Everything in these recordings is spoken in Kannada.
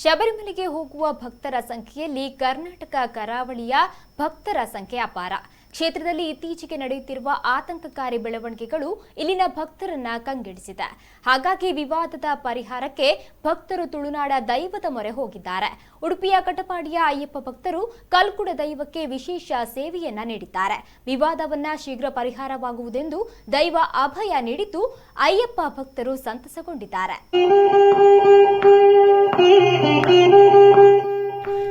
ಶಬರಿಮಲೆಗೆ ಹೋಗುವ ಭಕ್ತರ ಸಂಖ್ಯೆಯಲ್ಲಿ ಕರ್ನಾಟಕ ಕರಾವಳಿಯ ಭಕ್ತರ ಸಂಖ್ಯೆ ಅಪಾರ. ಕ್ಷೇತ್ರದಲ್ಲಿ ಇತ್ತೀಚೆಗೆ ನಡೆಯುತ್ತಿರುವ ಆತಂಕಕಾರಿ ಬೆಳವಣಿಗೆಗಳು ಇಲ್ಲಿನ ಭಕ್ತರನ್ನ ಕಂಗೆಡಿಸಿದೆ. ಹಾಗಾಗಿ ವಿವಾದದ ಪರಿಹಾರಕ್ಕೆ ಭಕ್ತರು ತುಳುನಾಡ ದೈವದ ಮೊರೆ ಹೋಗಿದ್ದಾರೆ. ಉಡುಪಿಯ ಕಟಪಾಡಿಯ ಅಯ್ಯಪ್ಪ ಭಕ್ತರು ಕಲ್ಕುಡ ದೈವಕ್ಕೆ ವಿಶೇಷ ಸೇವೆಯನ್ನ ನೀಡಿದ್ದಾರೆ. ವಿವಾದವನ್ನ ಶೀಘ್ರ ಪರಿಹಾರವಾಗುವುದೆಂದು ದೈವ ಅಭಯ ನೀಡಿದ್ದು ಅಯ್ಯಪ್ಪ ಭಕ್ತರು ಸಂತಸಗೊಂಡಿದ್ದಾರೆ.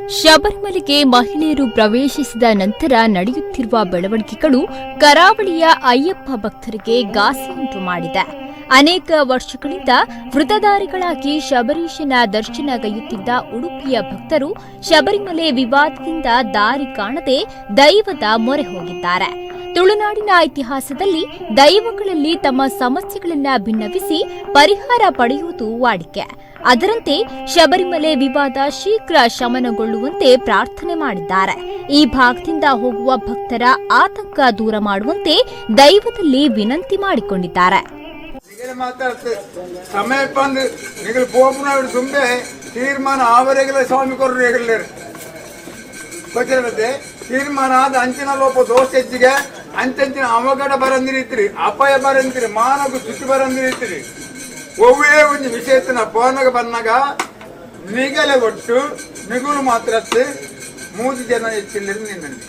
ಶಬರಿಮಲೆಗೆ ಮಹಿಳೆಯರು ಪ್ರವೇಶಿಸಿದ ನಂತರ ನಡೆಯುತ್ತಿರುವ ಬೆಳವಣಿಗೆಗಳು ಕರಾವಳಿಯ ಅಯ್ಯಪ್ಪ ಭಕ್ತರಿಗೆ ಘಾಸಿಯುಂಟು ಮಾಡಿದೆ. ಅನೇಕ ವರ್ಷಗಳಿಂದ ವೃತಧಾರಿಗಳಾಗಿ ಶಬರೀಶನ ದರ್ಶನ ದರ್ಶನಗೈಯುತ್ತಿದ್ದ ಉಡುಪಿಯ ಭಕ್ತರು ಶಬರಿಮಲೆ ವಿವಾದದಿಂದ ದಾರಿ ಕಾಣದೆ ದೈವದ ಮೊರೆ ಹೋಗಿದ್ದಾರೆ. ತುಳುನಾಡಿನ ಇತಿಹಾಸದಲ್ಲಿ ದೈವಗಳಲ್ಲಿ ತಮ್ಮ ಸಮಸ್ಯೆಗಳನ್ನ ಭಿನ್ನವಿಸಿ ಪರಿಹಾರ ಪಡೆಯುವುದು ವಾಡಿಕೆ. ಅದರಂತೆ ಶಬರಿಮಲೆ ವಿವಾದ ಶೀಘ್ರ ಶಮನಗೊಳ್ಳುವಂತೆ ಪ್ರಾರ್ಥನೆ ಮಾಡಿದ್ದಾರೆ. ಈ ಭಾಗದಿಂದ ಹೋಗುವ ಭಕ್ತರ ಆತಂಕ ದೂರ ಮಾಡುವಂತೆ ದೈವದಲ್ಲಿ ವಿನಂತಿ ಮಾಡಿಕೊಂಡಿದ್ದಾರೆ. ತೀರ್ಮಾನ ತೀರ್ಮಾನ ಆದ ಅಂಚಿನ ಲೋಪ ದೋಷ ಹೆಚ್ಚಿಗೆ ಅಂಚಂಚಿನ ಅವಘಡ ಬರಂದಿರಿತ್ರಿ ಅಪಾಯ ಬರಂದಿರಿ, ಮಾನವ ಚುಚ್ಚು ಬರಂದಿರಿತ್ರಿ ಒವ್ವೇ ಒಂದು ವಿಷಯತ್ತಿನ ಪೋನಗ ಬಂದಾಗ ನಿಗಲೆ ಒಟ್ಟು ನಿಗುಲು ಮಾತ್ರ ಮೂರು ಜನ ಹೆಚ್ಚಿಲ್ಲ ನಿನ್ನಲ್ಲಿ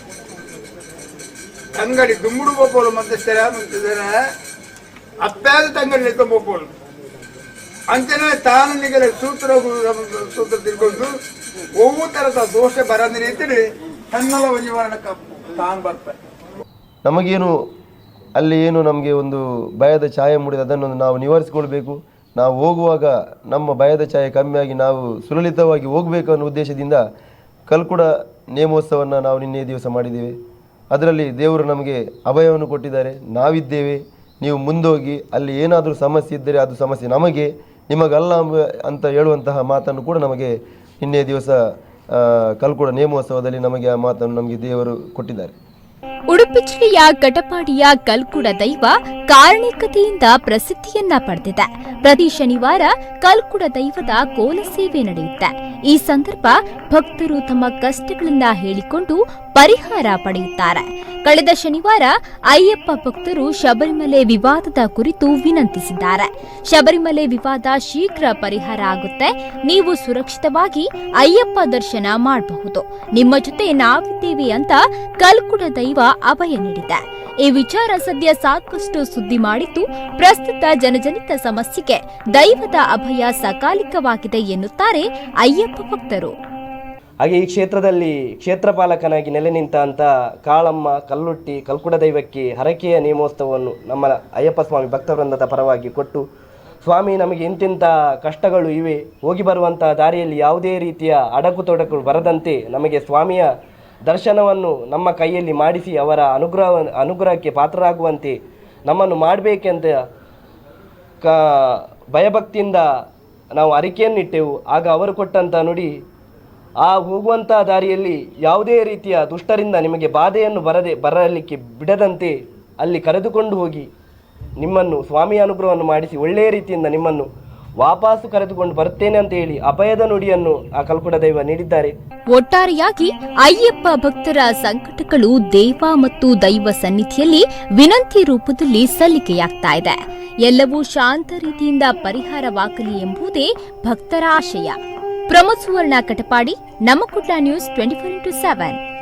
ತಂಗಡಿ ದುಮ್ಮುಡು ಬೋಪೋಲು ಮತ್ತೆ ಮುಂತಿದ್ದಾರೆ ಅಪ್ಪಾದ ತಂಗಡಿ ಬೋಪೋಲು ಅಂಚನೆ ತಾನು ನಿಗಲೆ ಸೂತ್ರ ಸೂತ್ರ ತಿಳ್ಕೊಂಡು ಒವ್ವು ತರದ ದೋಷ ಬರಂದಿರಿ ರೀತಿಲಿ ತನ್ನಲ ನಿವಾರಣಕ್ಕೆ ತಾನು ಬರ್ತಾರೆ ನಮಗೇನು ಅಲ್ಲಿ ಏನು ನಮಗೆ ಒಂದು ಭಯದ ಛಾಯೆ ಮೂಡಿದೆ, ಅದನ್ನು ನಾವು ನಿವಾರಿಸಿಕೊಳ್ಬೇಕು. ನಾವು ಹೋಗುವಾಗ ನಮ್ಮ ಭಯದ ಛಾಯೆ ಕಮ್ಮಿಯಾಗಿ ನಾವು ಸುಲಲಿತವಾಗಿ ಹೋಗಬೇಕು ಅನ್ನೋ ಉದ್ದೇಶದಿಂದ ಕಲ್ಕುಡ ನೇಮೋತ್ಸವವನ್ನು ನಾವು ನಿನ್ನೆ ದಿವಸ ಮಾಡಿದ್ದೇವೆ. ಅದರಲ್ಲಿ ದೇವರು ನಮಗೆ ಅಭಯವನ್ನು ಕೊಟ್ಟಿದ್ದಾರೆ. ನಾವಿದ್ದೇವೆ. ನೀವು ಮುಂದೋಗಿ ಅಲ್ಲಿ ಏನಾದರೂ ಸಮಸ್ಯೆ ಇದ್ದರೆ ಅದು ಸಮಸ್ಯೆ ನಮಗೆ, ನಿಮಗಲ್ಲ ಅಂತ ಹೇಳುವಂತಹ ಮಾತನ್ನು ಕೂಡ ನಮಗೆ ನಿನ್ನೆ ದಿವಸ ಕಲ್ಕುಡ ನೇಮೋತ್ಸವದಲ್ಲಿ ನಮಗೆ ಆ ಮಾತನ್ನು ನಮಗೆ ದೇವರು ಕೊಟ್ಟಿದ್ದಾರೆ. ಉಡುಪಿ ಜಿಲ್ಲೆಯ ಕಟಪಾಡಿಯ ಕಲ್ಕುಡ ದೈವ ಕಾರಣಿಕತೆಯಿಂದ ಪ್ರಸಿದ್ಧಿಯನ್ನ ಪಡೆದಿದೆ. ಪ್ರತಿ ಶನಿವಾರ ಕಲ್ಕುಡ ದೈವದ ಕೋಲ ಸೇವೆ ನಡೆಯುತ್ತೆ. ಈ ಸಂದರ್ಭ ಭಕ್ತರು ತಮ್ಮ ಕಷ್ಟಗಳನ್ನ ಹೇಳಿಕೊಂಡು ಪರಿಹಾರ ಪಡೆಯುತ್ತಾರೆ. ಕಳೆದ ಶನಿವಾರ ಅಯ್ಯಪ್ಪ ಭಕ್ತರು ಶಬರಿಮಲೆ ವಿವಾದದ ಕುರಿತು ವಿನಂತಿಸಿದ್ದಾರೆ. ಶಬರಿಮಲೆ ವಿವಾದ ಶೀಘ್ರ ಪರಿಹಾರ ಆಗುತ್ತೆ. ನೀವು ಸುರಕ್ಷಿತವಾಗಿ ಅಯ್ಯಪ್ಪ ದರ್ಶನ ಮಾಡಬಹುದು. ನಿಮ್ಮ ಜೊತೆ ನಾವಿದ್ದೇವೆ ಅಂತ ಕಲ್ಕುಡ ದೈವ ಅಭಯ ನೀಡಿದೆ. ಈ ವಿಚಾರ ಸದ್ಯ ಸಾಕಷ್ಟು ಸುದ್ದಿ ಮಾಡಿದ್ದು, ಪ್ರಸ್ತುತ ಜನಜನಿತ ಸಮಸ್ಯೆಗೆ ದೈವದ ಅಭಯ ಸಕಾಲಿಕವಾಗಿದೆ ಎನ್ನುತ್ತಾರೆ ಅಯ್ಯಪ್ಪ ಭಕ್ತರು. ಹಾಗೆ ಈ ಕ್ಷೇತ್ರದಲ್ಲಿ ಕ್ಷೇತ್ರಪಾಲಕನಾಗಿ ನೆಲೆ ನಿಂತ ಕಾಳಮ್ಮ, ಕಲ್ಲುಟ್ಟಿ, ಕಲ್ಕುಡ ದೈವಕ್ಕೆ ಹರಕೆಯ ನೇಮೋತ್ಸವವನ್ನು ನಮ್ಮ ಅಯ್ಯಪ್ಪ ಸ್ವಾಮಿ ಭಕ್ತವೃಂದದ ಪರವಾಗಿ ಕೊಟ್ಟು, ಸ್ವಾಮಿ, ನಮಗೆ ಇಂತಿಂಥ ಕಷ್ಟಗಳು ಇವೆ. ಹೋಗಿ ಬರುವಂಥ ದಾರಿಯಲ್ಲಿ ಯಾವುದೇ ರೀತಿಯ ಅಡಕು ತೊಡಕು ಬರದಂತೆ ನಮಗೆ ಸ್ವಾಮಿಯ ದರ್ಶನವನ್ನು ನಮ್ಮ ಕೈಯಲ್ಲಿ ಮಾಡಿಸಿ ಅವರ ಅನುಗ್ರಹ, ಅನುಗ್ರಹಕ್ಕೆ ಪಾತ್ರರಾಗುವಂತೆ ನಮ್ಮನ್ನು ಮಾಡಬೇಕೆಂತ ಕ, ಭಯಭಕ್ತಿಯಿಂದ ನಾವು ಅರಿಕೆಯನ್ನಿಟ್ಟೆವು. ಆಗ ಅವರು ಕೊಟ್ಟಂಥ ನುಡಿ, ಆ ಹೋಗುವಂಥ ದಾರಿಯಲ್ಲಿ ಯಾವುದೇ ರೀತಿಯ ದುಷ್ಟರಿಂದ ನಿಮಗೆ ಬಾಧೆಯನ್ನು ಬರದೆ, ಬರಲಿಕ್ಕೆ ಬಿಡದಂತೆ ಅಲ್ಲಿ ಕರೆದುಕೊಂಡು ಹೋಗಿ. ನಿಮ್ಮನ್ನು ಸ್ವಾಮಿಯ ಅನುಗ್ರಹವನ್ನು ಮಾಡಿಸಿ ಒಳ್ಳೆಯ ರೀತಿಯಿಂದ ನಿಮ್ಮನ್ನು ವಾಪಸ್ಸು ಕರೆದುಕೊಂಡು ಬರುತ್ತೇನೆ ಅಂತ ಹೇಳಿ ಅಭಯದ ನುಡಿಯನ್ನು ಆ ಕಲ್ಕುಡ ದೈವ ನೀಡಿದ್ದಾರೆ. ಒಟ್ಟಾರೆಯಾಗಿ ಅಯ್ಯಪ್ಪ ಭಕ್ತರ ಸಂಕಟಗಳು ದೇವ ಮತ್ತು ದೈವ ಸನ್ನಿಧಿಯಲ್ಲಿ ವಿನಂತಿ ರೂಪದಲ್ಲಿ ಸಲ್ಲಿಕೆಯಾಗ್ತಾ ಇದೆ. ಎಲ್ಲವೂ ಶಾಂತ ರೀತಿಯಿಂದ ಪರಿಹಾರವಾಗಲಿ ಎಂಬುದೇ ಭಕ್ತರ ಆಶಯ. ಪ್ರಮೋದ್ ಸುವರ್ಣ ಕಟಪಾಡಿ ನಮ್ಮ Kutla news twenty four into seven.